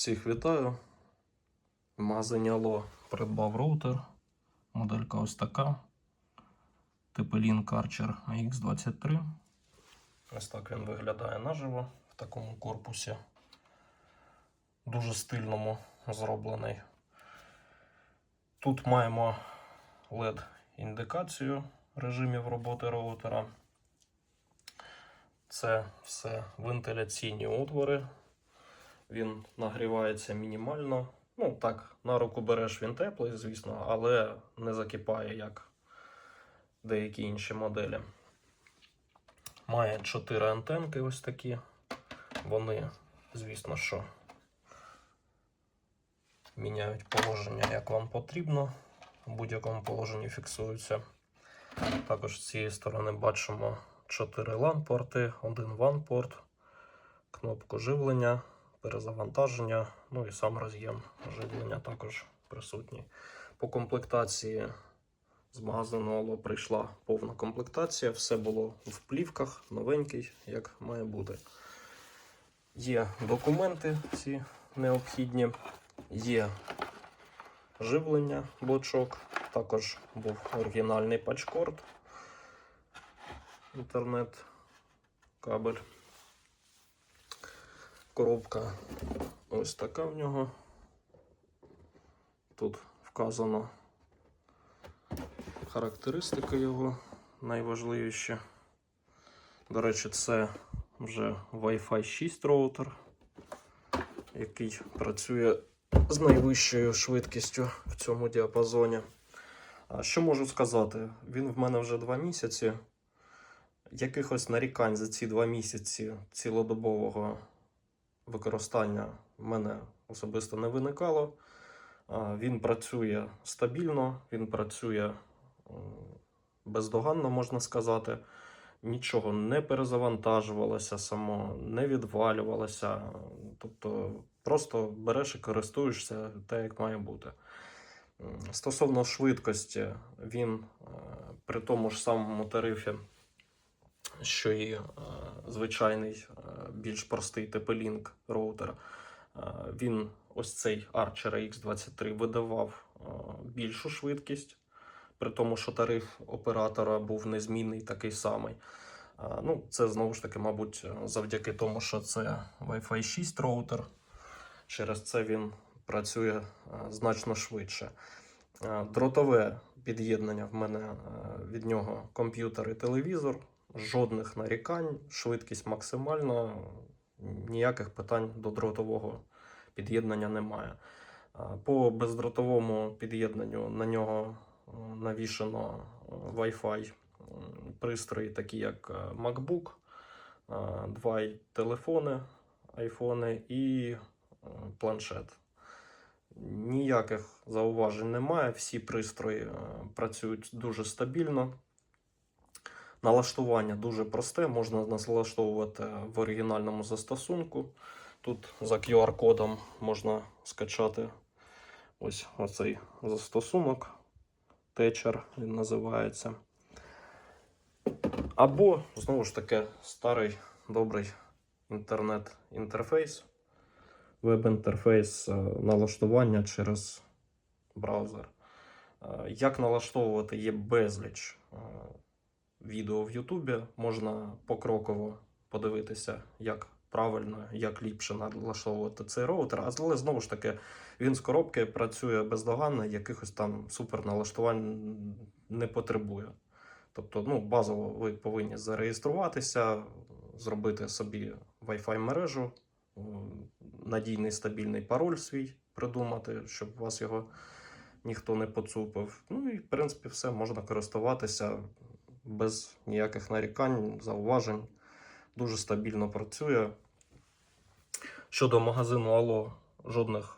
Всіх вітаю. В магазині придбав роутер. Моделька ось така. Типелін Karcher AX23. Ось так він виглядає наживо в такому корпусі. Дуже стильному зроблений. Тут маємо LED-індикацію режимів роботи роутера. Це все вентиляційні отвори. Він нагрівається мінімально. Ну, так, на руку береш він теплий, звісно, але не закипає, як деякі інші моделі. Має 4 антенки ось такі. Вони, звісно, що міняють положення, як вам потрібно. В будь-якому положенні фіксуються. Також з цієї сторони бачимо 4 LAN-порти, один WAN-порт, кнопку живлення, перезавантаження, ну і сам роз'єм живлення також присутній. По комплектації з магазину Алло прийшла повна комплектація, все було в плівках, новенький, як має бути. Є документи всі необхідні, є живлення, блочок, також був оригінальний патчкорд, інтернет, кабель. Коробка ось така в нього. Тут вказано характеристики його найважливіші. До речі, це вже Wi-Fi 6 роутер, який працює з найвищою швидкістю в цьому діапазоні. А Що можу сказати? Він в мене вже два місяці. Якихось нарікань за ці два місяці цілодобового використання в мене особисто не виникало. Він працює стабільно, він працює бездоганно, можна сказати. Нічого не перезавантажувалося само, не відвалювалося. Тобто просто береш і користуєшся так, як має бути. Стосовно швидкості, він е, при тому ж самому тарифі, що і е, звичайний е, більш простий TP-Link роутер, е, він ось цей Archer X23 видавав е, більшу швидкість, при тому, що тариф оператора був незмінний такий самий. Е, Ну, це знову ж таки, мабуть, завдяки тому, що це Wi-Fi 6 роутер. Через це він працює значно швидше. Дротове під'єднання в мене від нього комп'ютер і телевізор. Жодних нарікань, швидкість максимальна, ніяких питань до дротового під'єднання немає. По бездротовому під'єднанню на нього е, навішано е, Wi-Fi пристрої, такі як е, MacBook, два телефони, айфони і планшет. Ніяких зауважень немає. Всі пристрої працюють дуже стабільно. Налаштування дуже просте, можна налаштовувати в оригінальному застосунку. Тут за QR-кодом можна скачати ось оцей застосунок. Течер він називається. Або, знову ж таки, старий добрий інтернет-інтерфейс, веб-інтерфейс е, налаштування через браузер. Е, Як налаштовувати є безліч е, відео в Ютубі. Можна покроково подивитися, як правильно, як ліпше налаштовувати цей роутер. Але знову ж таки, він з коробки працює бездоганно, якихось там супер налаштувань не потребує. Тобто, ну, базово ви повинні зареєструватися, зробити собі Wi-Fi мережу, надійний стабільний пароль свій придумати, щоб у вас його ніхто не поцупив. Ну і в принципі все можна користуватися без ніяких нарікань, зауважень. Дуже стабільно працює. Щодо магазину Алло, жодних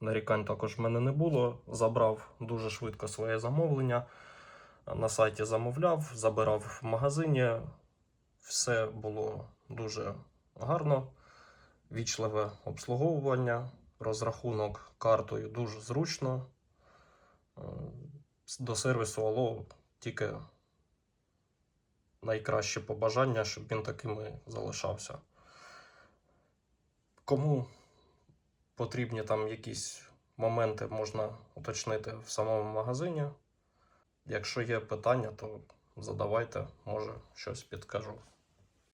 нарікань також в мене не було. Забрав дуже швидко своє замовлення. На сайті замовляв, забирав в магазині. Все було дуже гарно. Вічливе обслуговування, розрахунок картою дуже зручно. Е, До сервісу Алло тільки найкраще побажання, щоб він таким і залишався. Кому потрібні там якісь моменти, можна уточнити в самому магазині. Якщо є питання, то задавайте, може щось підкажу.